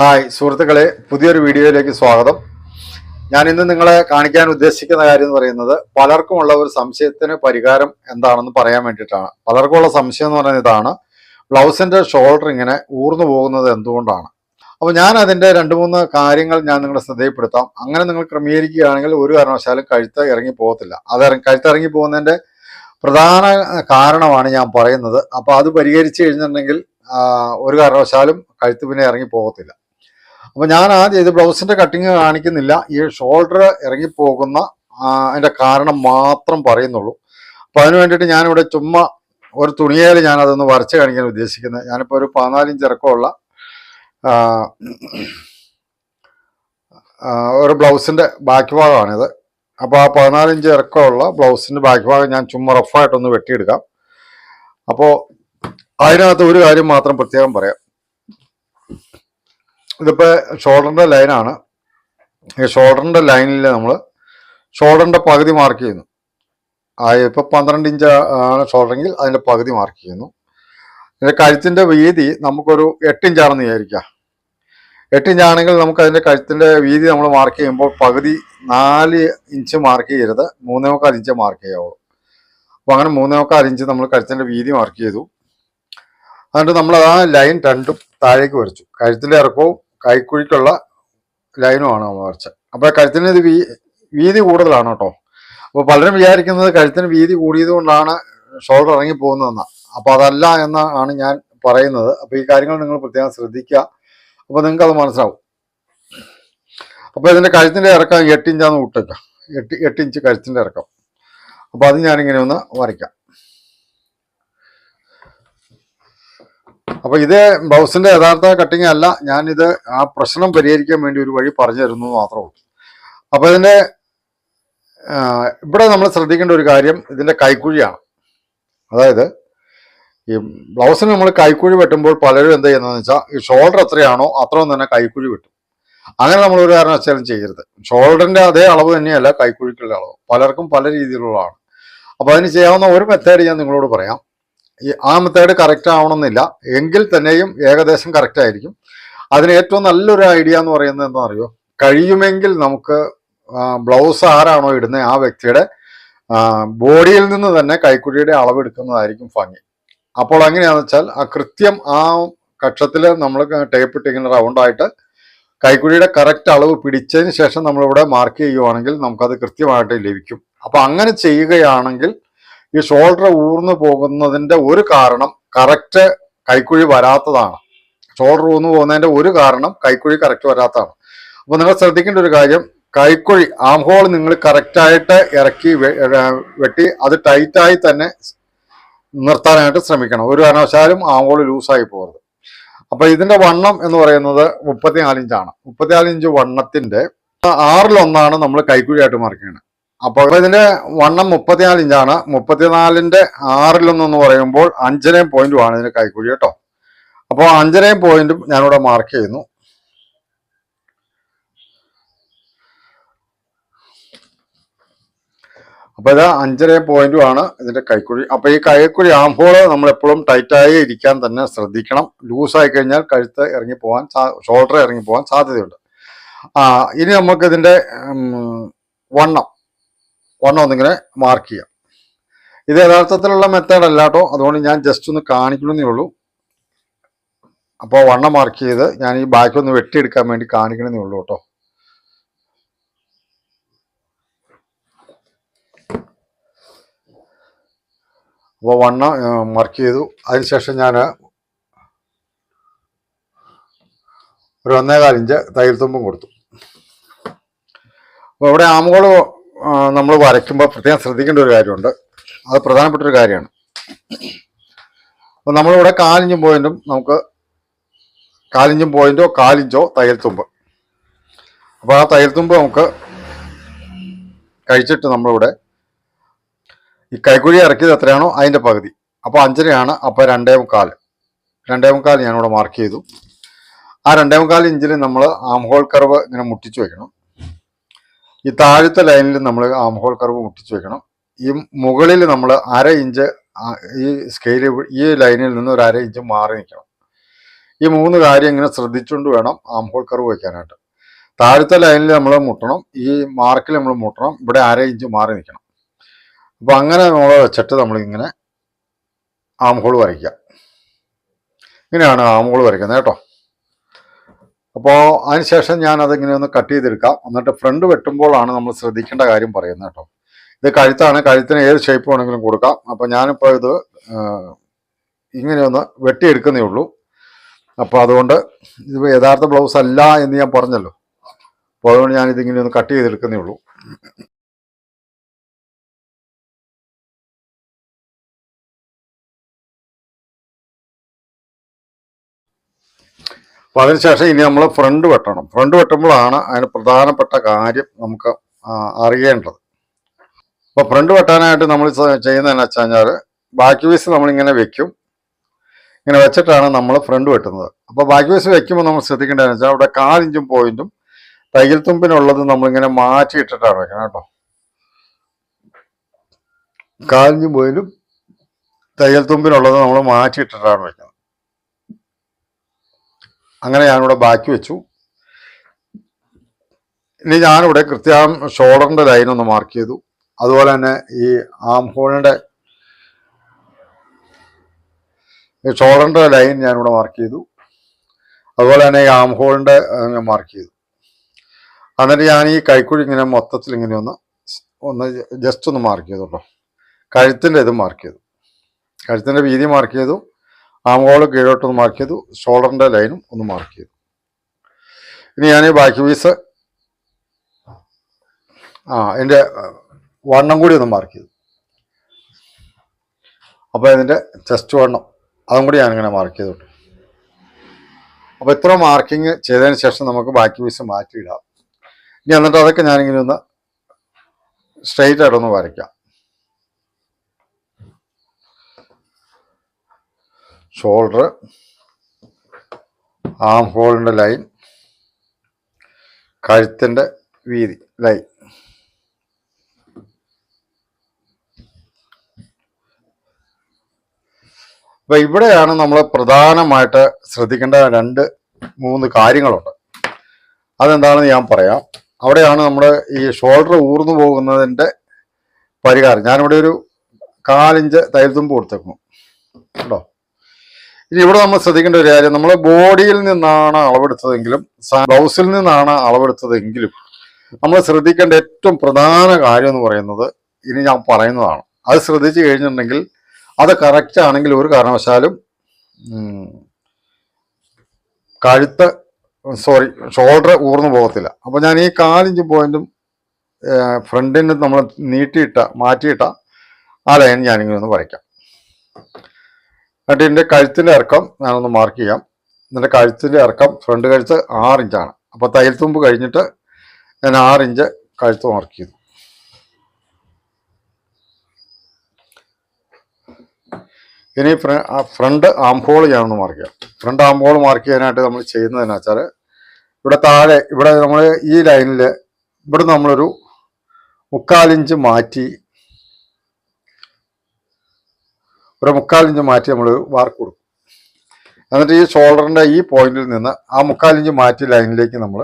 Hi സുഹൃത്തുക്കളെ പുതിയൊരു വീഡിയോയിലേക്ക് സ്വാഗതം. ഞാൻ ഇന്ന് നിങ്ങളെ കാണിക്കാൻ ഉദ്ദേശിക്കുന്ന കാര്യം എന്ന് പറയുന്നത് പലർക്കുമുള്ള ഒരു സംശയത്തിന് പരിഹാരം എന്താണെന്ന് പറയാൻ വേണ്ടിയിട്ടാണ്. പലർക്കുമുള്ള സംശയം എന്ന് പറയുന്നത് ഇതാണ്. ബ്ലൗസിന്റെ ഷോൾഡർ ഇങ്ങനെ ഊർന്നു പോകുന്നത് എന്തുകൊണ്ടാണ്? അപ്പോൾ ഞാൻ അതിന്റെ രണ്ട് മൂന്ന് കാര്യങ്ങൾ ഞാൻ നിങ്ങളെ ശ്രദ്ധയിൽപ്പെടുത്താം. അങ്ങനെ നിങ്ങൾ ക്രമീകരിക്കുകയാണെങ്കിൽ ഒരു കാരണവശാലും കഴുത്ത് ഇറങ്ങി പോകത്തില്ല. അത് കഴുത്ത് ഇറങ്ങി പോകുന്നതിന്റെ പ്രധാന കാരണമാണ് ഞാൻ പറയുന്നത്. അപ്പോൾ അത് പരിഹരിച്ചു കഴിഞ്ഞിട്ടുണ്ടെങ്കിൽ ഒരു കാരണവശാലും കഴുത്ത് പിന്നെ ഇറങ്ങി പോകത്തില്ല. അപ്പൊ ഞാൻ ആദ്യം ഇത് ബ്ലൗസിന്റെ കട്ടിങ് കാണിക്കുന്നില്ല. ഈ ഷോൾഡർ ഇറങ്ങിപ്പോകുന്ന പോകുന്ന അതിന്റെ കാരണം മാത്രം പറയുന്നുള്ളൂ. അപ്പൊ അതിന് വേണ്ടിയിട്ട് ഞാനിവിടെ ചുമ്മാ ഒരു തുണിയേൽ ഞാൻ അതൊന്ന് വരച്ച് കാണിക്കാൻ ഉദ്ദേശിക്കുന്നത്. ഞാനിപ്പോൾ ഒരു പതിനാലിഞ്ച് ഇറക്കമുള്ള ഒരു ബ്ലൗസിന്റെ ബാക്കി ഭാഗമാണിത്. അപ്പോൾ ആ പതിനാലിഞ്ച് ഇറക്കമുള്ള ബ്ലൗസിന്റെ ബാക്ക് ഭാഗം ഞാൻ ചുമ്മാ റഫായിട്ടൊന്ന് വെട്ടിയെടുക്കാം. അപ്പോൾ അതിനകത്ത് ഒരു കാര്യം മാത്രം പ്രത്യേകം പറയാം. ഇതിപ്പോ ഷോൾഡറിന്റെ ലൈനാണ് ഈ ഷോൾഡറിന്റെ ലൈനിൽ നമ്മൾ ഷോൾഡറിന്റെ പകുതി മാർക്ക് ചെയ്യുന്നു. ആ ഇപ്പൊ പന്ത്രണ്ട് ഇഞ്ച് ആണ് ഷോൾഡറെങ്കിൽ അതിന്റെ പകുതി മാർക്ക് ചെയ്യുന്നു. ഇതിന്റെ കഴുത്തിന്റെ വീതി നമുക്കൊരു എട്ട് ഇഞ്ചാണെന്ന് വിചാരിക്കുക. എട്ട് ഇഞ്ചാണെങ്കിൽ നമുക്ക് അതിന്റെ കഴുത്തിന്റെ വീതി നമ്മൾ മാർക്ക് ചെയ്യുമ്പോൾ പകുതി നാല് ഇഞ്ച് മാർക്ക് ചെയ്യരുത്. മൂന്നേ മുക്കാൽ ഇഞ്ച് മാർക്ക് ചെയ്യാവുള്ളൂ. അപ്പോൾ അങ്ങനെ മൂന്നേ മുക്കാൽ ഇഞ്ച് നമ്മൾ കഴുത്തിന്റെ വീതി മാർക്ക് ചെയ്തു. അതുകൊണ്ട് നമ്മൾ ആ ലൈൻ രണ്ടും താഴേക്ക് വരച്ചു. കഴുത്തിന്റെ ഇറക്കവും കൈക്കുഴിക്കുള്ള ലൈനുമാണ് നമ്മൾ അപ്പോൾ അപ്പൊ കഴുത്തിന് ഇത് വീതി കൂടുതലാണ് കേട്ടോ. അപ്പോൾ പലരും വിചാരിക്കുന്നത് കഴുത്തിന് വീതി കൂടിയത് കൊണ്ടാണ് ഷോൾഡർ ഇറങ്ങി പോകുന്നതെന്ന. അപ്പൊ അതല്ല എന്നാണ് ഞാൻ പറയുന്നത്. അപ്പോൾ ഈ കാര്യങ്ങൾ നിങ്ങൾ പ്രത്യേകം ശ്രദ്ധിക്കുക. അപ്പോൾ നിങ്ങൾക്ക് അത് മനസ്സിലാവും. അപ്പോൾ ഇതിന്റെ കഴുത്തിന്റെ ഇറക്കം എട്ട് ഇഞ്ചാന്ന് വിട്ടേക്ക. എട്ട് എട്ട് ഇഞ്ച് കഴുത്തിന്റെ ഇറക്കം. അപ്പൊ അത് ഞാനിങ്ങനെ ഒന്ന് വരയ്ക്കാം. അപ്പൊ ഇത് ബ്ലൗസിന്റെ യഥാർത്ഥ കട്ടിങ് അല്ല. ഞാനിത് ആ പ്രശ്നം പരിഹരിക്കാൻ വേണ്ടി ഒരു വഴി പറഞ്ഞു തരുന്നു മാത്രമേ ഉള്ളൂ. അപ്പൊ ഇതിന്റെ ഇവിടെ നമ്മൾ ശ്രദ്ധിക്കേണ്ട ഒരു കാര്യം ഇതിന്റെ കൈക്കുഴിയാണ്. അതായത് ഈ ബ്ലൗസിന് നമ്മൾ കൈക്കുഴി വെട്ടുമ്പോൾ പലരും എന്ത് ചെയ്യുന്നതെന്ന് വെച്ചാൽ ഈ ഷോൾഡർ എത്രയാണോ അത്രയും തന്നെ കൈക്കുഴി വെട്ടും. അങ്ങനെ നമ്മൾ ഒരു കാരണവശാലും ചെയ്യരുത്. ഷോൾഡറിന്റെ അതേ അളവ് തന്നെയല്ല കൈക്കുഴിക്കുള്ള അളവ്. പലർക്കും പല രീതിയിലുള്ളതാണ് അപ്പൊ അതിന് ചെയ്യാവുന്ന ഒരു മെത്തേഡ് ഞാൻ നിങ്ങളോട് പറയാം. ഈ ആ മെത്തേഡ് കറക്റ്റ് ആവണമെന്നില്ല. എങ്കിൽ തന്നെയും ഏകദേശം കറക്റ്റ് ആയിരിക്കും. അതിന് ഏറ്റവും നല്ലൊരു ഐഡിയ എന്ന് പറയുന്നത് എന്താ അറിയോ? കഴിയുമെങ്കിൽ നമുക്ക് ബ്ലൗസ് ആരാണോ ഇടുന്ന ആ വ്യക്തിയുടെ ബോഡിയിൽ നിന്ന് തന്നെ കൈക്കുഴിയുടെ അളവ് എടുക്കുന്നതായിരിക്കും ഭംഗി. അപ്പോൾ എങ്ങനെയാണെന്ന് വെച്ചാൽ ആ കൃത്യം ആ കക്ഷത്തിൽ നമ്മൾ ടേപ്പ് ഇട്ട് ഇങ്ങനെ റൗണ്ടായിട്ട് കൈക്കുഴിയുടെ കറക്റ്റ് അളവ് പിടിച്ചതിന് ശേഷം നമ്മളിവിടെ മാർക്ക് ചെയ്യുവാണെങ്കിൽ നമുക്കത് കൃത്യമായിട്ട് ലഭിക്കും. അപ്പോൾ അങ്ങനെ ചെയ്യുകയാണെങ്കിൽ ഈ ഷോൾഡർ ഊർന്നു പോകുന്നതിന്റെ ഒരു കാരണം കറക്റ്റ് കൈക്കുഴി വരാത്തതാണ്. ഷോൾഡർ ഊർന്നു പോകുന്നതിന്റെ ഒരു കാരണം കൈക്കുഴി കറക്റ്റ് വരാത്തതാണ്. അപ്പോൾ നിങ്ങൾ ശ്രദ്ധിക്കേണ്ട ഒരു കാര്യം കൈക്കുഴി ആം ഹോൾ നിങ്ങൾ കറക്റ്റായിട്ട് ഇറക്കി വെട്ടി അത് ടൈറ്റായി തന്നെ നിർത്താനായിട്ട് ശ്രമിക്കണം. ഒരു കാരണവശാലും ആം ഹോൾ ലൂസായി പോകരുത്. അപ്പൊ ഇതിന്റെ വണ്ണം എന്ന് പറയുന്നത് മുപ്പത്തിനാലിഞ്ചാണ് മുപ്പത്തിനാലിഞ്ച് വണ്ണത്തിന്റെ ആറിലൊന്നാണ് നമ്മൾ കൈക്കുഴിയായിട്ട് മാർക്ക് അപ്പോൾ ഇതിന്റെ വണ്ണം മുപ്പത്തിനാല് ഇഞ്ചാണ്. മുപ്പത്തിനാലിന്റെ ആറിലൊന്നെന്ന് പറയുമ്പോൾ അഞ്ചരയും പോയിന്റും ആണ് ഇതിന്റെ കൈക്കുഴി കേട്ടോ. അപ്പോൾ അഞ്ചരയും പോയിന്റും ഞാനിവിടെ മാർക്ക് ചെയ്യുന്നു. അപ്പോൾ ഇത് അഞ്ചര പോയിന്റും ആണ് ഇതിന്റെ കൈക്കുഴി. അപ്പോൾ ഈ കൈക്കുഴി ആകുമ്പോൾ നമ്മൾ എപ്പോഴും ടൈറ്റായി ഇരിക്കാൻ തന്നെ ശ്രദ്ധിക്കണം. ലൂസ് ആയി കഴിഞ്ഞാൽ കഴുത്ത് ഇറങ്ങി പോകാൻ ഷോൾഡർ ഇറങ്ങി പോകാൻ സാധ്യതയുണ്ട്. ഇനി നമുക്ക് ഇതിന്റെ വണ്ണം. വണ്ണം ഒന്നിങ്ങനെ മാർക്ക് ചെയ്യാം. ഇത് യഥാർത്ഥത്തിലുള്ള മെത്തേഡ് അല്ല കേട്ടോ അതുകൊണ്ട് ഞാൻ ജസ്റ്റ് ഒന്ന് കാണിക്കണമെന്നേ ഉള്ളൂ. അപ്പോൾ വണ്ണം മാർക്ക് ചെയ്ത് ഞാൻ ഈ ബാക്കി ഒന്ന് വെട്ടിയെടുക്കാൻ വേണ്ടി കാണിക്കണമെന്നേ ഉള്ളൂ കേട്ടോ അപ്പോൾ വണ്ണം മാർക്ക് ചെയ്തു. അതിനുശേഷം ഞാൻ ഒരു ഒന്നേകാൽ ഇഞ്ച് തയ്യൽ തുമ്പും കൊടുത്തു. അപ്പോൾ ഇവിടെ ആമുകൾ നമ്മൾ വരയ്ക്കുമ്പോൾ പ്രത്യേകം ശ്രദ്ധിക്കേണ്ട ഒരു കാര്യമുണ്ട്. അത് പ്രധാനപ്പെട്ട ഒരു കാര്യമാണ്. അപ്പോൾ നമ്മളിവിടെ കാലിഞ്ചും പോയിന്റും നമുക്ക് കാലിഞ്ചും പോയിന്റോ കാലിഞ്ചോ തയ്യൽ തുമ്പ് അപ്പോൾ ആ തയ്യൽ തുമ്പ് നമുക്ക് കഴിച്ചിട്ട് നമ്മളിവിടെ ഈ കൈക്കുഴി ഇറക്കിയത് എത്രയാണോ അതിന്റെ പകുതി. അപ്പോൾ അഞ്ചരയാണ് അപ്പോൾ രണ്ടേ മുക്കാൽ. രണ്ടേ മുക്കാൽ ഞാനിവിടെ മാർക്ക് ചെയ്തു. ആ രണ്ടേ മുക്കാൽ ഇഞ്ചിൽ നമ്മൾ ആം ഹോൾ കർവ് ഇങ്ങനെ മുട്ടിച്ചു വെക്കണം. ഈ താഴത്തെ ലൈനിൽ നമ്മൾ ആം ഹോൾ കർവ് മുട്ടിച്ച് വെക്കണം. ഈ മുകളിൽ നമ്മൾ അര ഇഞ്ച് ഈ സ്കെയിൽ ഈ ലൈനിൽ നിന്ന് ഒരു അര ഇഞ്ച് മാറി നിൽക്കണം. ഈ മൂന്ന് കാര്യം ഇങ്ങനെ ശ്രദ്ധിച്ചുകൊണ്ട് വേണം ആം ഹോൾ കർവ് വയ്ക്കാനായിട്ട് താഴത്തെ ലൈനിൽ നമ്മൾ മുട്ടണം. ഈ മാർക്കിൽ നമ്മൾ മുട്ടണം. ഇവിടെ അര ഇഞ്ച് മാറി നിൽക്കണം. അപ്പോൾ അങ്ങനെ നമ്മൾ വെച്ചിട്ട് നമ്മളിങ്ങനെ ആം ഹോൾ വരയ്ക്കുക. ഇങ്ങനെയാണ് ആം ഹോൾ വരയ്ക്കുന്നത് കേട്ടോ. അപ്പോൾ അതിനുശേഷം ഞാൻ അതിങ്ങനെ ഒന്ന് കട്ട് ചെയ്തെടുക്കാം. എന്നിട്ട് ഫ്രണ്ട് വെട്ടുമ്പോഴാണ് നമ്മൾ ശ്രദ്ധിക്കേണ്ട കാര്യം പറയുന്നത് കേട്ടോ. ഇത് കഴുത്താണ്. കഴുത്തിന് ഏത് ഷേപ്പ് വേണമെങ്കിലും കൊടുക്കാം. അപ്പോൾ ഞാനിപ്പോൾ ഇത് ഇങ്ങനെയൊന്ന് വെട്ടിയെടുക്കുന്നേ ഉള്ളൂ. അപ്പോൾ അതുകൊണ്ട് ഇത് യഥാർത്ഥ ബ്ലൗസ് അല്ല എന്ന് ഞാൻ പറഞ്ഞല്ലോ. അപ്പോൾ അതുകൊണ്ട് ഞാൻ ഇതിങ്ങനെ ഒന്ന് കട്ട് ചെയ്തെടുക്കുന്നേ ഉള്ളൂ. അപ്പോൾ അതിനുശേഷം ഇനി നമ്മൾ ഫ്രണ്ട് വെട്ടണം. ഫ്രണ്ട് വെട്ടുമ്പോഴാണ് അതിന് പ്രധാനപ്പെട്ട കാര്യം നമുക്ക് അറിയേണ്ടത്. അപ്പോൾ ഫ്രണ്ട് വെട്ടാനായിട്ട് നമ്മൾ ചെയ്യുന്നതെന്ന് വെച്ച് കഴിഞ്ഞാൽ ബാക്ക് പീസ് നമ്മളിങ്ങനെ വെക്കും. ഇങ്ങനെ വെച്ചിട്ടാണ് നമ്മൾ ഫ്രണ്ട് വെട്ടുന്നത്. അപ്പോൾ ബാക്കി പീസ് വെക്കുമ്പോൾ നമ്മൾ ശ്രദ്ധിക്കേണ്ടതെന്ന് വെച്ചാൽ അവിടെ കാലിഞ്ചും പോയിന്റും തയ്യൽ തുമ്പിനുള്ളത് നമ്മളിങ്ങനെ മാറ്റി ഇട്ടിട്ടാണ് വെക്കണം കേട്ടോ. കാലിഞ്ചും പോയിന്റും തയ്യൽ തുമ്പിനുള്ളത് നമ്മൾ മാറ്റി ഇട്ടിട്ടാണ് വെക്കുന്നത്. അങ്ങനെ ഞാനിവിടെ ബാക്കി വെച്ചു. ഇനി ഞാനിവിടെ കൃത്യം ഷോൾഡറിന്റെ ലൈൻ ഒന്ന് മാർക്ക് ചെയ്തു. അതുപോലെ തന്നെ ഈ ആം ഹോളിന്റെ ഈ ഷോൾഡറിന്റെ ലൈൻ ഞാനിവിടെ മാർക്ക് ചെയ്തു. അതുപോലെ തന്നെ ഈ ആം ഹോളിന്റെ ഞാൻ മാർക്ക് ചെയ്തു. എന്നിട്ട് ഞാൻ ഈ കൈക്കുഴി ഇങ്ങനെ മൊത്തത്തിൽ ഇങ്ങനെ ഒന്ന് ഒന്ന് ജസ്റ്റ് ഒന്ന് മാർക്ക് ചെയ്തു കേട്ടോ. കഴുത്തിന്റെ ഇത് മാർക്ക് ചെയ്തു. കഴുത്തിന്റെ വീതി മാർക്ക് ചെയ്തു. ആം ഹോൾ കീഴോട്ടൊന്ന് മാർക്ക് ചെയ്തു. ഷോൾഡറിന്റെ ലൈനും ഒന്ന് മാർക്ക് ചെയ്തു. ഇനി ഞാൻ ബാക്കി പീസ് ആ എന്റെ വണ്ണം കൂടി ഒന്ന് മാർക്ക് ചെയ്തു. അപ്പോൾ ഇതിന്റെ ചെസ്റ്റ് വണ്ണം അതും കൂടി ഞാനിങ്ങനെ മാർക്ക് ചെയ്തു അപ്പോൾ ഇത്ര മാർക്കിങ് ചെയ്തതിന് ശേഷം നമുക്ക് ബാക്കി പീസ് മാറ്റിയിടാം. ഇനി എന്നിട്ട് അതൊക്കെ ഞാനിങ്ങനെ ഒന്ന് സ്ട്രെയിറ്റ് ആയിട്ടൊന്ന് വരയ്ക്കാം. ഷോൾഡർ ആം ഹോളിന്റെ ലൈൻ കഴുത്തിന്റെ വീതി ലൈൻ അപ്പം ഇവിടെയാണ് നമ്മൾ പ്രധാനമായിട്ട് ശ്രദ്ധിക്കേണ്ട രണ്ട് മൂന്ന് കാര്യങ്ങളുണ്ട്. അതെന്താണെന്ന് ഞാൻ പറയാം. അവിടെയാണ് നമ്മൾ ഈ ഷോൾഡർ ഊർന്നു പോകുന്നതിന്റെ പരിഹാരം. ഞാനിവിടെ ഒരു കാലിഞ്ച് തൈൽത്തുമ്പ് തുമ്പ് കൊടുത്തേക്കുന്നു. കേട്ടോ ഇനി ഇവിടെ നമ്മൾ ശ്രദ്ധിക്കേണ്ട ഒരു കാര്യം നമ്മൾ ബോഡിയിൽ നിന്നാണ് അളവെടുത്തതെങ്കിലും ബ്ലൗസിൽ നിന്നാണ് അളവെടുത്തതെങ്കിലും നമ്മൾ ശ്രദ്ധിക്കേണ്ട ഏറ്റവും പ്രധാന കാര്യം എന്ന് പറയുന്നത് ഇനി ഞാൻ പറയുന്നതാണ്. അത് ശ്രദ്ധിച്ചു കഴിഞ്ഞിട്ടുണ്ടെങ്കിൽ അത് കറക്റ്റ് ആണെങ്കിൽ ഒരു കാരണവശാലും കഴുത്ത് സോറി ഷോൾഡർ ഊർന്നു പോകത്തില്ല. അപ്പോൾ ഞാൻ ഈ കാലിഞ്ച് പോയിന്റും ഫ്രണ്ടിന് നമ്മൾ നീട്ടിയിട്ട മാറ്റിയിട്ട ആ ലൈൻ ഞാനിങ്ങനെ ഒന്ന് വരയ്ക്കാം. എന്നിട്ട് ഇതിന്റെ കഴുത്തിന്റെ ഇറക്കം ഞാനൊന്ന് മാർക്ക് ചെയ്യാം. എന്നിട്ട് കഴുത്തിന്റെ ഇറക്കം ഫ്രണ്ട് കഴുത്ത് ആറ് ഇഞ്ചാണ് അപ്പോൾ തയ്യൽ തുമ്പ് കഴിഞ്ഞിട്ട് ഞാൻ ആറ് ഇഞ്ച് കഴുത്ത് മാർക്ക് ചെയ്തു. ഇനി ഫ്ര- ഫ്രണ്ട് ആം ഹോൾ ഞാനൊന്ന് മാർക്ക് ചെയ്യാം. ഫ്രണ്ട് ആം ഹോൾ മാർക്ക് ചെയ്യാനായിട്ട് നമ്മൾ ചെയ്യുന്നതെന്ന് വെച്ചാൽ ഇവിടെ താഴെ ഇവിടെ നമ്മൾ ഈ ലൈനിൽ ഇവിടെ നമ്മളൊരു മുക്കാലിഞ്ച് മാറ്റി ഒരു മുക്കാലിഞ്ച് മാറ്റി നമ്മൾ വാർക്ക് കൊടുക്കും. എന്നിട്ട് ഈ ഷോൾഡറിന്റെ ഈ പോയിന്റിൽ നിന്ന് ആ മുക്കാലിഞ്ച് മാറ്റി ലൈനിലേക്ക് നമ്മൾ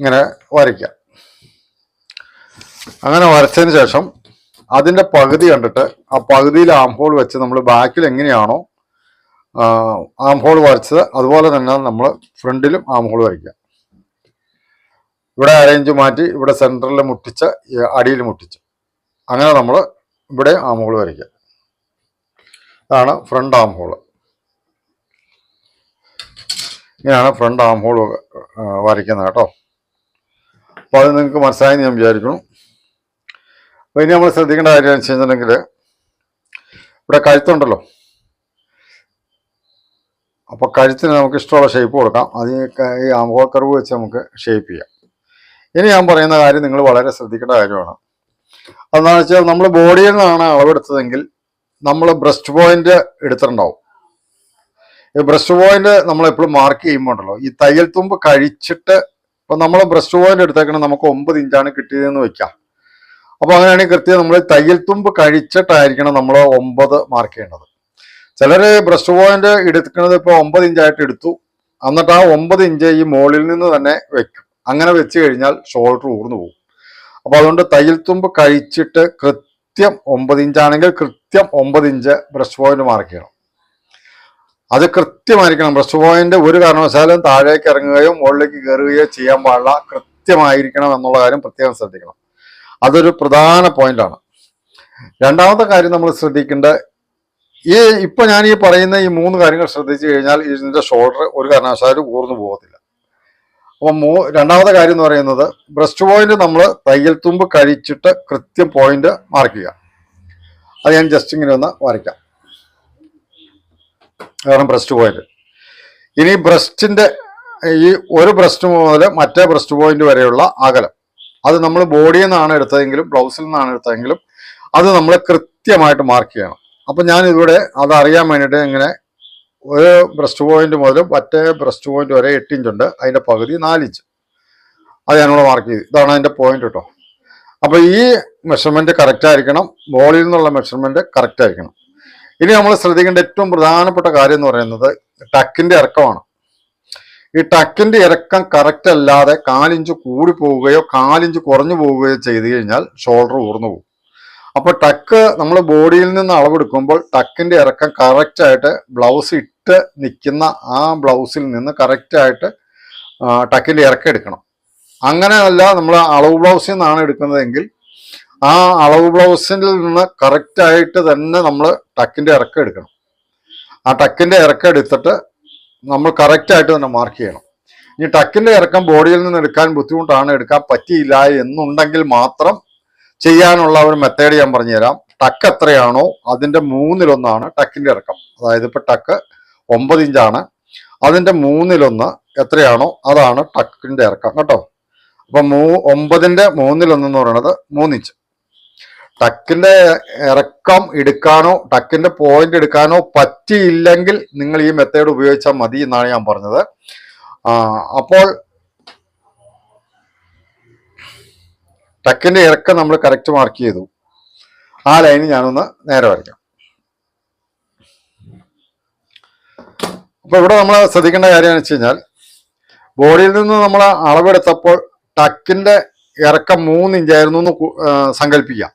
ഇങ്ങനെ വരയ്ക്കാം അങ്ങനെ വരച്ചതിന് ശേഷം അതിന്റെ പകുതി കണ്ടിട്ട് ആ പകുതിയിൽ ആംഹോൾ വെച്ച് നമ്മൾ ബാക്കിൽ എങ്ങനെയാണോ ആം ഹോൾ വരച്ചത് അതുപോലെ തന്നെ നമ്മൾ ഫ്രണ്ടിലും ആം ഹോൾ വരയ്ക്കാം ഇവിടെ അരയിഞ്ച് മാറ്റി ഇവിടെ സെന്ററിൽ മുട്ടിച്ച് അടിയിൽ മുട്ടിച്ച്. അങ്ങനെ നമ്മൾ ഇവിടെ ആംഹോൾ വരയ്ക്കുക ഇതാണ് ഫ്രണ്ട് ആംഹോൾ ഇങ്ങനെയാണ് ഫ്രണ്ട് ആംഹോൾ വരയ്ക്കുന്നത് കേട്ടോ. അപ്പോൾ അത് നിങ്ങൾക്ക് മനസ്സിലായി ഞാൻ വിചാരിക്കുന്നു. അപ്പോൾ ഇനി നമ്മൾ ശ്രദ്ധിക്കേണ്ട കാര്യം എന്ന് വെച്ചിട്ടുണ്ടെങ്കിൽ ഇവിടെ കഴുത്തുണ്ടല്ലോ. അപ്പോൾ കഴുത്തിന് നമുക്ക് ഇഷ്ടമുള്ള ഷേപ്പ് കൊടുക്കാം. അത് ഈ ആംഹോൾ കർവ് വെച്ച് നമുക്ക് ഷേപ്പ് ചെയ്യാം. ഇനി ഞാൻ പറയുന്ന കാര്യം നിങ്ങൾ വളരെ ശ്രദ്ധിക്കേണ്ട കാര്യമാണ്. അതെന്താണെന്ന് വെച്ചാൽ നമ്മൾ ബോഡിയിൽ നിന്നാണ് അളവെടുത്തതെങ്കിൽ നമ്മൾ ബ്രസ്റ്റ് പോയിന്റ് എടുത്തിട്ടുണ്ടാവും. ഈ ബ്രസ്റ്റ് പോയിന്റ് നമ്മൾ എപ്പോഴും മാർക്ക് ചെയ്യുമ്പോൾ ഉണ്ടല്ലോ. ഈ തയ്യൽ തുമ്പ് കഴിച്ചിട്ട് ഇപ്പൊ നമ്മൾ ബ്രസ്റ്റ് പോയിന്റ് എടുത്തേക്കണം നമുക്ക് ഒമ്പത് ഇഞ്ചാണ് കിട്ടിയതെന്ന് വെക്കാം. അപ്പൊ അങ്ങനെയാണെങ്കിൽ കൃത്യം നമ്മൾ തയ്യൽ തുമ്പ് കഴിച്ചിട്ടായിരിക്കണം നമ്മൾ ഒമ്പത് മാർക്ക് ചെയ്യേണ്ടത്. ചിലര് ബ്രസ്റ്റ് പോയിന്റ് എടുക്കുന്നത് ഇപ്പോൾ ഒമ്പത് ഇഞ്ചായിട്ട് എടുത്തു. എന്നിട്ട് ആ ഒമ്പത് ഇഞ്ച് ഈ മുകളിൽ നിന്ന് തന്നെ വെക്കും. അങ്ങനെ വെച്ച് കഴിഞ്ഞാൽ ഷോൾഡർ ഊർന്നു പോകും. അപ്പൊ അതുകൊണ്ട് തയ്യൽ തുമ്പ് കഴിച്ചിട്ട് കൃത്യം ഒമ്പത് ഇഞ്ചാണെങ്കിൽ കൃത്യം ഒമ്പത് ഇഞ്ച് ബ്രഷ് പോയിന്റ് മാർക്ക് ചെയ്യണം. അത് കൃത്യമായിരിക്കണം. ബ്രഷ് പോയിന്റ് ഒരു കാരണവശാലും താഴേക്ക് ഇറങ്ങുകയോ മുകളിലേക്ക് കയറുകയോ ചെയ്യാൻ പാടില്ല. കൃത്യമായിരിക്കണം എന്നുള്ള കാര്യം പ്രത്യേകം ശ്രദ്ധിക്കണം. അതൊരു പ്രധാന പോയിന്റാണ് രണ്ടാമത്തെ കാര്യം നമ്മൾ ശ്രദ്ധിക്കേണ്ട ഈ ഇപ്പൊ ഞാൻ ഈ പറയുന്ന ഈ മൂന്ന് കാര്യങ്ങൾ ശ്രദ്ധിച്ചു കഴിഞ്ഞാൽ ഇതിന്റെ ഷോൾഡർ ഒരു കാരണവശാലും ഊർന്നു പോകത്തില്ല. അപ്പൊ മൂ രണ്ടാമത്തെ കാര്യം എന്ന് പറയുന്നത് ബ്രസ്റ്റ് പോയിന്റ് നമ്മൾ തയ്യൽ തുമ്പ് കഴിച്ചിട്ട് കൃത്യം പോയിന്റ് മാർക്ക് ചെയ്യുക. അത് ഞാൻ ജസ്റ്റ് ഇങ്ങനെ ഒന്ന് വരയ്ക്കാം. അതാണ് ബ്രസ്റ്റ് പോയിന്റ് ഇനി ബ്രസ്റ്റിന്റെ ഈ ഒരു ബ്രസ്റ്റ് മുതൽ മറ്റേ ബ്രസ്റ്റ് പോയിന്റ് വരെയുള്ള അകലം. അത് നമ്മൾ ബോഡിയിൽ നിന്നാണ് എടുത്തതെങ്കിലും ബ്ലൗസിൽ നിന്നാണ് എടുത്തതെങ്കിലും അത് നമ്മൾ കൃത്യമായിട്ട് മാർക്ക് ചെയ്യണം. അപ്പം ഞാനിവിടെ അത് വേണ്ടിയിട്ട് ഇങ്ങനെ ഒരു ബ്രസ്റ്റ് പോയിന്റ് മുതൽ മറ്റേ ബ്രസ്റ്റ് പോയിന്റ് വരെ എട്ട് ഇഞ്ച് ഉണ്ട്. അതിന്റെ പകുതി നാലിഞ്ച് അത് ഞാനിവിടെ മാർക്ക് ചെയ്തു. ഇതാണ് അതിന്റെ പോയിന്റ് കേട്ടോ അപ്പൊ ഈ മെഷർമെന്റ് കറക്റ്റ് ആയിരിക്കണം. ബോളിൽ നിന്നുള്ള മെഷർമെന്റ് കറക്റ്റ് ആയിരിക്കണം. ഇനി നമ്മൾ ശ്രദ്ധിക്കേണ്ട ഏറ്റവും പ്രധാനപ്പെട്ട കാര്യം എന്ന് പറയുന്നത് ടക്കിന്റെ ഇറക്കമാണ്. ഈ ടക്കിന്റെ ഇറക്കം കറക്റ്റ് അല്ലാതെ കാലിഞ്ച് കൂടി പോവുകയോ കാലിഞ്ച് കുറഞ്ഞു പോവുകയോ ചെയ്തു കഴിഞ്ഞാൽ ഷോൾഡർ ഊർന്നു പോകും. അപ്പൊ ടക്ക് നമ്മൾ ബോഡിയിൽ നിന്ന് അളവെടുക്കുമ്പോൾ ടക്കിന്റെ ഇറക്കം കറക്റ്റ് ആയിട്ട് ബ്ലൗസ് ഇട്ട് നിൽക്കുന്ന ആ ബ്ലൗസിൽ നിന്ന് കറക്റ്റായിട്ട് ടക്കിൽ ഇറക്കം എടുക്കണം. അങ്ങനെയല്ല നമ്മൾ അളവ് ബ്ലൗസിൽ നിന്നാണ് എടുക്കുന്നതെങ്കിൽ ആ അളവ് ബ്ലൗസിൽ നിന്ന് കറക്റ്റായിട്ട് തന്നെ നമ്മൾ ടക്കിന്റെ ഇറക്കം എടുക്കണം. ആ ടക്കിന്റെ ഇറക്കം എടുത്തിട്ട് നമ്മൾ കറക്റ്റായിട്ട് തന്നെ മാർക്ക് ചെയ്യണം. ഇനി ടക്കിന്റെ ഇറക്കം ബോഡിയിൽ നിന്ന് എടുക്കാൻ ബുദ്ധിമുട്ടാണ് എടുക്കാൻ പറ്റിയില്ല എന്നുണ്ടെങ്കിൽ മാത്രം ചെയ്യാനുള്ള ഒരു മെത്തേഡ് ഞാൻ പറഞ്ഞുതരാം. ടക്ക് എത്രയാണോ അതിന്റെ മൂന്നിലൊന്നാണ് ടക്കിന്റെ ഇറക്കം. അതായത് ഇപ്പം ടക്ക് ഒമ്പത് ഇഞ്ചാണ്. അതിന്റെ മൂന്നിലൊന്ന് എത്രയാണോ അതാണ് ടക്കിന്റെ ഇറക്കം കേട്ടോ? അപ്പൊ മൂ ഒമ്പതിന്റെ മൂന്നിലൊന്ന് എന്ന് പറയുന്നത് മൂന്നിഞ്ച് ടക്കിന്റെ ഇറക്കം എടുക്കാനോ ടക്കിന്റെ പോയിന്റ് എടുക്കാനോ പറ്റിയില്ലെങ്കിൽ നിങ്ങൾ ഈ മെത്തേഡ് ഉപയോഗിച്ചാൽ മതി എന്നാണ് ഞാൻ പറഞ്ഞത്. അപ്പോൾ ടക്കിന്റെ ഇറക്കം നമ്മൾ കറക്റ്റ് മാർക്ക് ചെയ്തു. ആ ലൈന് ഞാനൊന്ന് നേരെ വരയ്ക്കാം. അപ്പൊ ഇവിടെ നമ്മൾ ശ്രദ്ധിക്കേണ്ട കാര്യം എന്ന് വെച്ച് കഴിഞ്ഞാൽ ബോഡിയിൽ നിന്ന് നമ്മൾ അളവെടുത്തപ്പോൾ ടക്കിന്റെ ഇറക്കം മൂന്ന് ഇഞ്ചായിരുന്നു എന്ന് സങ്കല്പിക്കാം.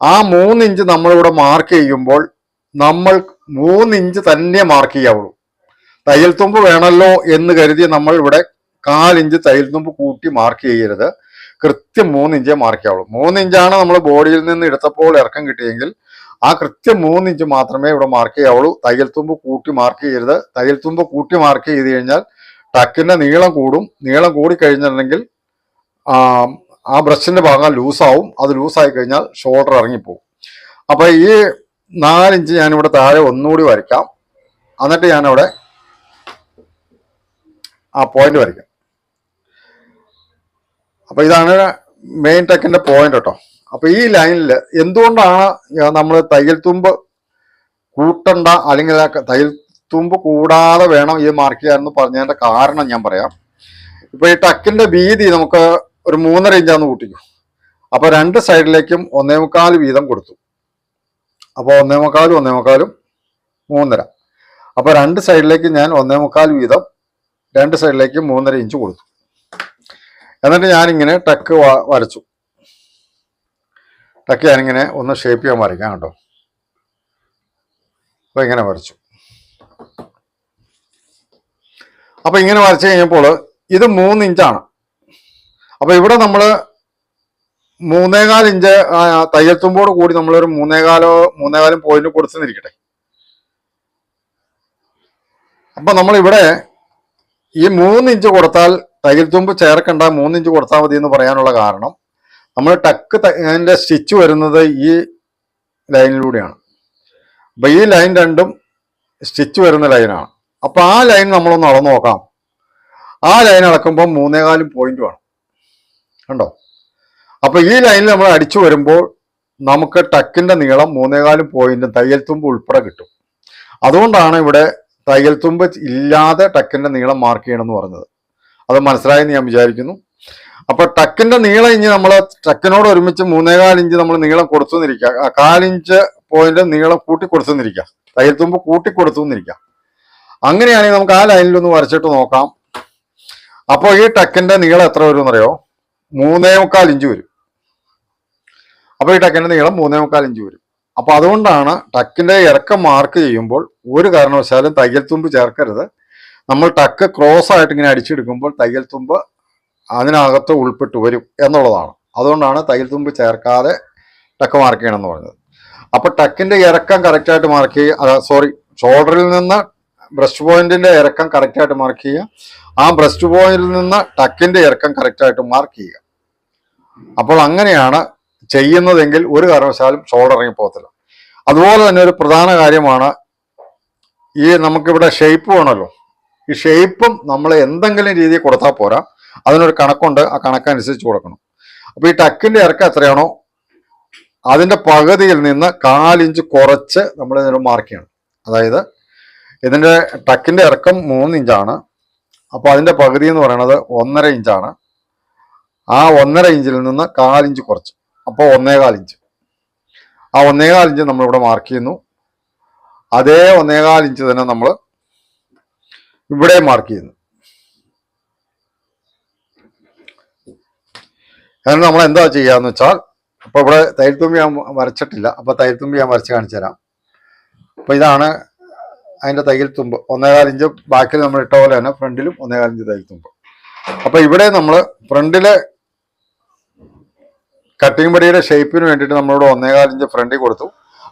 ആ മൂന്ന് ഇഞ്ച് നമ്മളിവിടെ മാർക്ക് ചെയ്യുമ്പോൾ നമ്മൾ മൂന്ന് ഇഞ്ച് തന്നെ മാർക്ക് ചെയ്യാവുള്ളൂ. തയ്യൽ തുമ്പ് വേണമല്ലോ എന്ന് കരുതി നമ്മൾ ഇവിടെ കാലിഞ്ച് തയ്യൽ തുമ്പ് കൂട്ടി മാർക്ക് ചെയ്യരുത്. കൃത്യം മൂന്ന് ഇഞ്ചേ മാർക്ക് ചെയ്യാവുള്ളൂ. മൂന്ന് ഇഞ്ചാണ് നമ്മൾ ബോഡിയിൽ നിന്ന് എടുത്തപ്പോൾ ഇറക്കം കിട്ടിയെങ്കിൽ ആ കൃത്യം മൂന്നിഞ്ച് മാത്രമേ ഇവിടെ മാർക്ക് ചെയ്യാവുള്ളൂ. തയ്യൽ തുമ്പ് കൂട്ടി മാർക്ക് ചെയ്യരുത്. തയ്യൽ തുമ്പ് കൂട്ടി മാർക്ക് ചെയ്ത് കഴിഞ്ഞാൽ ടക്കിന്റെ നീളം കൂടും. നീളം കൂടി കഴിഞ്ഞിട്ടുണ്ടെങ്കിൽ ആ, ബ്രഷിന്റെ ഭാഗം ലൂസാവും അത് ലൂസായി കഴിഞ്ഞാൽ ഷോൾഡർ ഇറങ്ങിപ്പോവും അപ്പോൾ ഈ നാലിഞ്ച് ഞാനിവിടെ താഴെ ഒന്നുകൂടി വരയ്ക്കാം. എന്നിട്ട് ഞാനവിടെ ആ പോയിന്റ് വരയ്ക്കാം. അപ്പോൾ ഇതാണ് മെയിൻ ടെക്കിന്റെ പോയിന്റ് കേട്ടോ. അപ്പൊ ഈ ലൈനിൽ എന്തുകൊണ്ടാണ് നമ്മൾ തയ്യൽ തുമ്പ് കൂട്ടണ്ട അല്ലെങ്കിൽ തയ്യൽ തുമ്പ് കൂടാതെ വേണം ഈ മാർക്ക് ചെയ്യാൻ പറഞ്ഞതിന്റെ കാരണം ഞാൻ പറയാം. ഇപ്പൊ ഈ ടക്കിന്റെ വീതി നമുക്ക് ഒരു മൂന്നര ഇഞ്ചാന്ന് കൂട്ടിക്കും. അപ്പൊ രണ്ട് സൈഡിലേക്കും ഒന്നേ മുക്കാൽ വീതം കൊടുത്തു. അപ്പോൾ ഒന്നേ മുക്കാലും ഒന്നേ മുക്കാലും മൂന്നര. അപ്പൊ രണ്ട് സൈഡിലേക്ക് ഞാൻ ഒന്നേ മുക്കാൽ വീതം രണ്ട് സൈഡിലേക്ക് മൂന്നര ഇഞ്ച് കൊടുത്തു. എന്നിട്ട് ഞാനിങ്ങനെ ടക്ക് വരച്ചു. ടക്ക് ഞാനിങ്ങനെ ഒന്ന് ഷേപ്പ് ചെയ്യാൻ വരയ്ക്കാം കേട്ടോ. അപ്പൊ ഇങ്ങനെ വരച്ചു അപ്പൊ ഇങ്ങനെ വരച്ചു കഴിഞ്ഞപ്പോൾ ഇത് മൂന്ന് ഇഞ്ചാണ് അപ്പൊ ഇവിടെ നമ്മൾ മൂന്നേകാൽ ഇഞ്ച് തയ്യൽ തുമ്പോട് കൂടി നമ്മളൊരു മൂന്നേകാലോ മൂന്നേകാലും പോയിന്റ് കൊടുത്തെന്നിരിക്കട്ടെ അപ്പൊ നമ്മൾ ഇവിടെ ഈ മൂന്ന് ഇഞ്ച് കൊടുത്താൽ തയ്യൽ തുമ്പ് ചേർക്കണ്ട മൂന്നിഞ്ച് കൊടുത്താൽ മതി എന്ന് പറയാനുള്ള കാരണം നമ്മൾ ടക്ക് അതിന്റെ സ്റ്റിച്ച് വരുന്നത് ഈ ലൈനിലൂടെയാണ്. അപ്പോൾ ഈ ലൈൻ രണ്ടും സ്റ്റിച്ച് വരുന്ന ലൈനാണ്. അപ്പോൾ ആ ലൈൻ നമ്മളൊന്ന് അളന്ന് നോക്കാം. ആ ലൈൻ അളക്കുമ്പോൾ മൂന്നേകാലും പോയിന്റ് വേണം. കണ്ടോ? അപ്പോൾ ഈ ലൈനിൽ നമ്മൾ അടിച്ചു വരുമ്പോൾ നമുക്ക് ടക്കിന്റെ നീളം മൂന്നേകാലും പോയിന്റും തയ്യൽ തുമ്പ് ഉൾപ്പെടെ കിട്ടും. അതുകൊണ്ടാണ് ഇവിടെ തയ്യൽ തുമ്പ് ഇല്ലാതെ ടക്കിന്റെ നീളം മാർക്ക് ചെയ്യണമെന്ന് പറഞ്ഞത്. അത് മനസ്സിലായെന്ന് ഞാൻ വിചാരിക്കുന്നു. അപ്പൊ ടക്കിന്റെ നീളം ഇനി നമ്മൾ ടക്കിനോട് ഒരുമിച്ച് മൂന്നേകാൽ ഇഞ്ച് നമ്മൾ നീളം കൊടുത്തു എന്നിരിക്കുക ആ കാലിഞ്ച് പോയിന്റ് നീളം കൂട്ടി കൊടുത്തുന്നിരിക്കാം തയ്യൽ തുമ്പ് കൂട്ടി കൊടുത്തുന്നിരിക്കാം അങ്ങനെയാണെങ്കിൽ നമുക്ക് ആ ലൈനിൽ ഒന്ന് വരച്ചിട്ട് നോക്കാം. അപ്പോൾ ഈ ടക്കിന്റെ നീളം എത്ര വരും എന്നറിയോ മൂന്നേ മുക്കാൽ ഇഞ്ച് വരും. അപ്പോൾ ഈ ടക്കിന്റെ നീളം മൂന്നേ മുക്കാൽ ഇഞ്ച് വരും. അപ്പോൾ അതുകൊണ്ടാണ് ടക്കിന്റെ ഇറക്കം മാർക്ക് ചെയ്യുമ്പോൾ ഒരു കാരണവശാലും തയ്യൽ തുമ്പ് ചേർക്കരുത്. നമ്മൾ ടക്ക് ക്രോസ് ആയിട്ട് ഇങ്ങനെ അടിച്ചെടുക്കുമ്പോൾ തയ്യൽ തുമ്പ് അതിനകത്ത് ഉൾപ്പെട്ടു വരും എന്നുള്ളതാണ്. അതുകൊണ്ടാണ് തയ്യൽ തുമ്പ് ചേർക്കാതെ ടക്ക് മാർക്ക് ചെയ്യണം എന്ന് പറഞ്ഞത്. അപ്പൊ ടക്കിന്റെ ഇറക്കം കറക്റ്റായിട്ട് മാർക്ക് ചെയ്യുക സോറി ഷോൾഡറിൽ നിന്ന് ബ്രസ്റ്റ് പോയിന്റിന്റെ ഇറക്കം കറക്റ്റായിട്ട് മാർക്ക് ചെയ്യുക ആ ബ്രസ്റ്റ് പോയിന്റിൽ നിന്ന് ടക്കിന്റെ ഇറക്കം കറക്റ്റായിട്ട് മാർക്ക് ചെയ്യുക. അപ്പോൾ അങ്ങനെയാണ് ചെയ്യുന്നതെങ്കിൽ ഒരു കാരണവശാലും ഷോൾഡർ ഇറങ്ങി പോകത്തില്ല. അതുപോലെ തന്നെ ഒരു പ്രധാന കാര്യമാണ് ഈ നമുക്കിവിടെ ഷേപ്പ് വേണമല്ലോ. ഈ ഷേപ്പും നമ്മൾ എന്തെങ്കിലും രീതിയിൽ കൊടുത്താൽ പോരാ. അതിനൊരു കണക്കുണ്ട് ആ കണക്കനുസരിച്ച് കൊടുക്കണം. അപ്പോൾ ഈ ടക്കിന്റെ ഇറക്കം എത്രയാണോ അതിന്റെ പകുതിയിൽ നിന്ന് കാലിഞ്ച് കുറച്ച് നമ്മൾ ഇതിനൊരു മാർക്ക് ചെയ്യണം. അതായത് ഇതിന്റെ ടക്കിന്റെ ഇറക്കം മൂന്ന് ഇഞ്ചാണ്. അപ്പോൾ അതിന്റെ പകുതി എന്ന് പറയുന്നത് ഒന്നര ഇഞ്ചാണ്. ആ ഒന്നര ഇഞ്ചിൽ നിന്ന് കാലിഞ്ച് കുറച്ച്. അപ്പോൾ ഒന്നേകാൽ ഇഞ്ച് ആ ഒന്നേകാൽ ഇഞ്ച് നമ്മളിവിടെ മാർക്ക് ചെയ്യുന്നു. അതേ ഒന്നേകാൽ ഇഞ്ച് തന്നെ നമ്മൾ ഇവിടെ മാർക്ക് ചെയ്യുന്നു. അതിന് നമ്മൾ എന്താ ചെയ്യാന്ന് വെച്ചാൽ അപ്പൊ ഇവിടെ തൈൽത്തുമ്പി ഞാൻ വരച്ചിട്ടില്ല അപ്പൊ തൈൽത്തുമ്പി ഞാൻ വരച്ച് കാണിച്ചു തരാം. അപ്പൊ ഇതാണ് അതിന്റെ തയ്യൽ തുമ്പ്. ഒന്നേകാൽ ഇഞ്ച് ബാക്കിൽ നമ്മൾ ഇട്ട പോലെ തന്നെ ഫ്രണ്ടിലും ഒന്നേകാൽ ഇഞ്ച് തയ്യൽ തുമ്പ്. അപ്പൊ ഇവിടെ നമ്മൾ ഫ്രണ്ടിലെ കട്ടിംഗ് പടിയുടെ ഷേപ്പിന് വേണ്ടിയിട്ട് നമ്മളിവിടെ ഒന്നേകാൽ ഇഞ്ച് ഫ്രണ്ടിൽ കൊടുത്തു.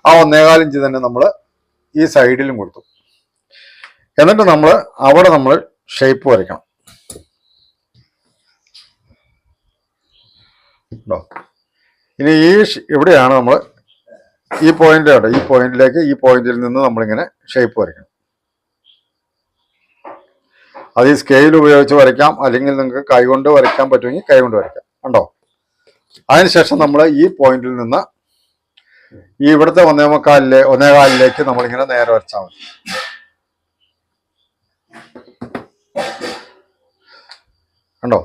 ആ ഒന്നേകാൽ ഇഞ്ച് തന്നെ നമ്മൾ ഈ സൈഡിലും കൊടുത്തു. എന്നിട്ട് നമ്മൾ അവിടെ നമ്മൾ ഷേപ്പ് വരയ്ക്കണം. ഉണ്ടോ? ഇനി ഈ ഇവിടെയാണ് നമ്മൾ ഈ പോയിന്റ് കേട്ടോ ഈ പോയിന്റിലേക്ക് ഈ പോയിന്റിൽ നിന്ന് നമ്മളിങ്ങനെ ഷേപ്പ് വരയ്ക്കണം. അത് ഈ സ്കെയിൽ ഉപയോഗിച്ച് വരയ്ക്കാം അല്ലെങ്കിൽ നിങ്ങൾക്ക് കൈകൊണ്ട് വരയ്ക്കാൻ പറ്റുമെങ്കിൽ കൈകൊണ്ട് വരയ്ക്കാം ഉണ്ടോ അതിനുശേഷം നമ്മൾ ഈ പോയിന്റിൽ നിന്ന് ഈ ഇവിടുത്തെ ഒന്നേമുക്കാലിലെ ഒന്നേകാലിലേക്ക് നമ്മളിങ്ങനെ നേരെ വരച്ചാൽ മതി. കണ്ടോ?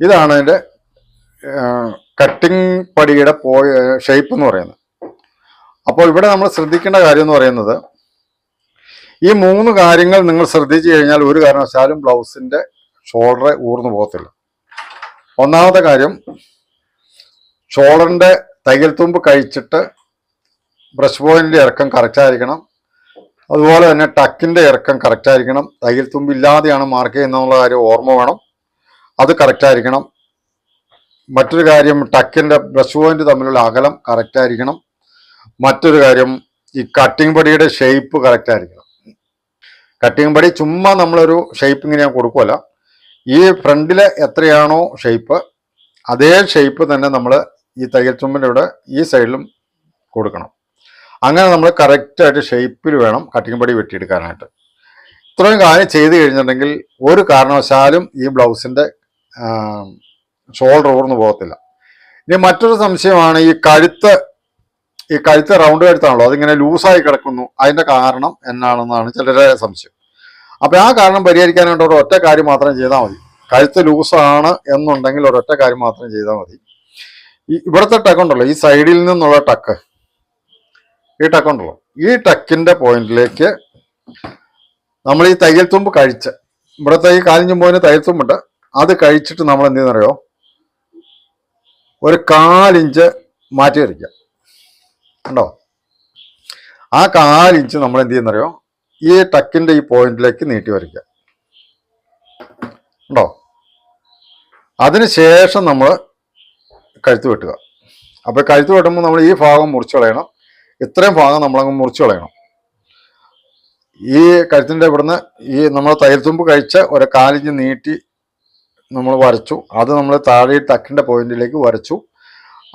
ഇതാണ് അതിന്റെ കട്ടിംഗ് പടിയുടെ പോയ ഷേപ്പ് എന്ന് പറയുന്നത്. അപ്പോൾ ഇവിടെ നമ്മൾ ശ്രദ്ധിക്കേണ്ട കാര്യം എന്ന് പറയുന്നത് ഈ മൂന്ന് കാര്യങ്ങൾ നിങ്ങൾ ശ്രദ്ധിച്ചു കഴിഞ്ഞാൽ ഒരു കാരണവശാലും ബ്ലൗസിന്റെ ഷോൾഡർ ഊർന്നു പോകത്തില്ല. ഒന്നാമത്തെ കാര്യം ഷോൾഡറിന്റെ തയ്യൽ തുമ്പ് കഴിച്ചിട്ട് ബ്രഷ് പോയിന്റെ ഇറക്കം കറക്റ്റായിരിക്കണം അതുപോലെ തന്നെ ടക്കിന്റെ ഇറക്കം കറക്റ്റായിരിക്കണം തയ്യൽ തുമ്പ് ഇല്ലാതെയാണ് മാർക്ക് ചെയ്യുന്നതെന്നുള്ള കാര്യം ഓർമ്മ വേണം. അത് കറക്റ്റ് ആയിരിക്കണം. മറ്റൊരു കാര്യം ടക്കിന്റെ ബ്രഷ് പോയിന്റ് തമ്മിലുള്ള അകലം കറക്റ്റ് ആയിരിക്കണം. മറ്റൊരു കാര്യം ഈ കട്ടിംഗ് പടിയുടെ ഷേപ്പ് കറക്റ്റ് ആയിരിക്കണം. കട്ടിംഗ് പടി ചുമ്മാ നമ്മളൊരു ഷേപ്പ് ഇങ്ങനെ കൊടുക്കുമല്ല ഈ ഫ്രണ്ടിലെ എത്രയാണോ ഷേപ്പ് അതേ ഷേപ്പ് തന്നെ നമ്മൾ ഈ തയ്യൽ തുമ്പിന്റെ ഇവിടെ ഈ സൈഡിലും കൊടുക്കണം. അങ്ങനെ നമ്മൾ കറക്റ്റായിട്ട് ഷേപ്പിൽ വേണം കട്ടിംഗ് പടി വെട്ടിയെടുക്കാനായിട്ട്. ഇത്രയും കാര്യം ചെയ്ത് കഴിഞ്ഞിട്ടുണ്ടെങ്കിൽ ഒരു കാരണവശാലും ഈ ബ്ലൗസിന്റെ ഷോൾഡർ ഓർന്ന് പോകത്തില്ല. ഇനി മറ്റൊരു സംശയമാണ് ഈ കഴുത്ത് ഈ കഴുത്ത് റൗണ്ട് കഴുത്താണല്ലോ അതിങ്ങനെ ലൂസായി കിടക്കുന്നു. അതിന്റെ കാരണം എന്നാണെന്നാണ് ചിലരെ സംശയം. അപ്പോൾ ആ കാരണം പരിഹരിക്കാനായിട്ട് ഒരു ഒറ്റ കാര്യം മാത്രം ചെയ്താൽ മതി. കഴുത്ത് ലൂസാണ് എന്നുണ്ടെങ്കിൽ ഒരൊറ്റ കാര്യം മാത്രം ചെയ്താൽ മതി. ഈ ഇവിടുത്തെ ടക്ക് ഉണ്ടല്ലോ ഈ സൈഡിൽ നിന്നുള്ള ടക്ക് ഈ ടക്ക് ഉണ്ടല്ലോ. ഈ ടക്കിന്റെ പോയിന്റിലേക്ക് നമ്മൾ ഈ തയ്യൽ തുമ്പ് കഴിച്ച് ഇവിടുത്തെ ഈ കാലിഞ്ഞും പോയിന് തയ്യൽ തുമ്പുണ്ട്. അത് കഴിച്ചിട്ട് നമ്മൾ എന്ത് ചെയ്യുന്നറിയോ? ഒരു കാലിഞ്ച് മാറ്റി വരയ്ക്കുക. കണ്ടോ? ആ കാലിഞ്ച് നമ്മൾ എന്ത് ചെയ്യുന്നറിയോ? ഈ ടക്കിന്റെ ഈ പോയിന്റിലേക്ക് നീട്ടി വരയ്ക്കുക. ഉണ്ടോ അതിനുശേഷം നമ്മൾ കഴുത്ത് വെട്ടുക. അപ്പോൾ കഴുത്ത് വെട്ടുമ്പോൾ നമ്മൾ ഈ ഭാഗം മുറിച്ച് കളയണം. ഇത്രയും ഭാഗം നമ്മളങ്ങ് മുറിച്ച് കളയണം. ഈ കഴുത്തിന്റെ ഇവിടുന്ന് ഈ നമ്മൾ തൈരത്തുമ്പ് കഴിച്ച ഒരു കാലിഞ്ച് നീട്ടി നമ്മൾ വരച്ചു. അത് നമ്മൾ താഴെ ടക്കിന്റെ പോയിന്റിലേക്ക് വരച്ചു.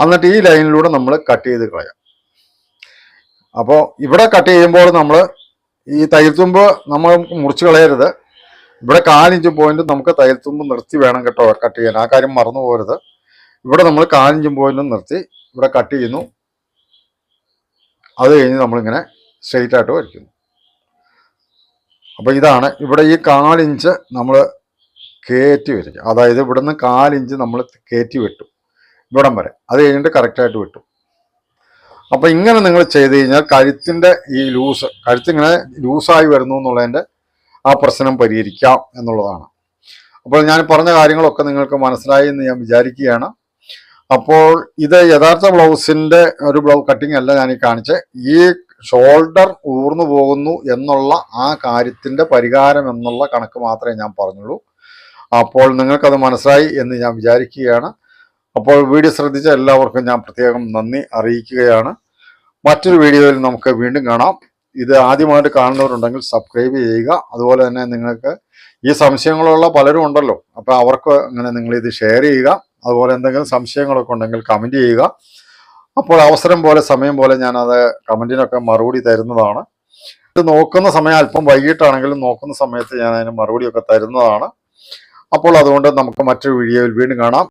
എന്നിട്ട് ഈ ലൈനിലൂടെ നമ്മൾ കട്ട് ചെയ്ത് കളയാം. അപ്പോൾ ഇവിടെ കട്ട് ചെയ്യുമ്പോൾ നമ്മൾ ഈ തയ്യൽത്തുമ്പ് നമ്മൾ മുറിച്ച് കളയരുത്. ഇവിടെ കാലിഞ്ച് പോയിന്റ് നമുക്ക് തയ്യൽത്തുമ്പ് നിർത്തി വേണം കേട്ടോ കട്ട് ചെയ്യാൻ. ആ കാര്യം മറന്നു പോകരുത്. ഇവിടെ നമ്മൾ കാലിഞ്ചും പോയിന്റും നിർത്തി ഇവിടെ കട്ട് ചെയ്യുന്നു. അത് കഴിഞ്ഞ് നമ്മളിങ്ങനെ സ്ട്രെയിറ്റ് ആയിട്ട് വരയ്ക്കുന്നു. അപ്പോൾ ഇതാണ് ഇവിടെ ഈ കാലിഞ്ച് നമ്മൾ കയറ്റി വരിക അതായത് ഇവിടുന്ന് കാലിഞ്ച് നമ്മൾ കയറ്റി വിട്ടു. ഇവിടം വരെ. അത് കഴിഞ്ഞിട്ട് കറക്റ്റായിട്ട് വിട്ടു. അപ്പോൾ ഇങ്ങനെ നിങ്ങൾ ചെയ്ത് കഴിഞ്ഞാൽ കഴുത്തിന്റെ ഈ ലൂസ് കഴുത്തിങ്ങനെ ലൂസായി വരുന്നു എന്നുള്ളതിന്റെ ആ പ്രശ്നം പരിഹരിക്കാം എന്നുള്ളതാണ്. അപ്പോൾ ഞാൻ പറഞ്ഞ കാര്യങ്ങളൊക്കെ നിങ്ങൾക്ക് മനസ്സിലായി എന്ന് ഞാൻ വിചാരിക്കുകയാണ്. അപ്പോൾ ഇത് യഥാർത്ഥ ബ്ലൗസിന്റെ ഒരു ബ്ലൗ കട്ടിംഗ് അല്ല ഞാൻ ഈ കാണിച്ച. ഈ ഷോൾഡർ ഊർന്നു പോകുന്നു എന്നുള്ള ആ കാര്യത്തിന്റെ പരിഹാരം എന്നുള്ള കണക്ക് മാത്രമേ ഞാൻ പറഞ്ഞുള്ളൂ. അപ്പോൾ നിങ്ങൾക്കത് മനസ്സിലായി എന്ന് ഞാൻ വിചാരിക്കുകയാണ്. അപ്പോൾ വീഡിയോ ശ്രദ്ധിച്ച എല്ലാവർക്കും ഞാൻ പ്രത്യേകം നന്ദി അറിയിക്കുകയാണ്. മറ്റൊരു വീഡിയോയിൽ നമുക്ക് വീണ്ടും കാണാം. ഇത് ആദ്യമായിട്ട് കാണുന്നവരുണ്ടെങ്കിൽ സബ്സ്ക്രൈബ് ചെയ്യുക. അതുപോലെ തന്നെ നിങ്ങൾക്ക് ഈ സംശയങ്ങളുള്ള പലരും ഉണ്ടല്ലോ. അപ്പോൾ അവർക്ക് അങ്ങനെ നിങ്ങൾ ഇത് ഷെയർ ചെയ്യുക. അതുപോലെ എന്തെങ്കിലും സംശയങ്ങളൊക്കെ ഉണ്ടെങ്കിൽ കമന്റ് ചെയ്യുക. അപ്പോൾ അവസരം പോലെ സമയം പോലെ ഞാനത് കമന്റിനൊക്കെ മറുപടി തരുന്നതാണ്. ഇത് നോക്കുന്ന സമയം അല്പം വൈകിട്ടാണെങ്കിലും നോക്കുന്ന സമയത്ത് ഞാൻ അതിന് മറുപടിയൊക്കെ തരുന്നതാണ്. അപ്പോൾ അതുകൊണ്ട് നമുക്ക് മറ്റൊരു വീഡിയോയിൽ വീണ്ടും കാണാം.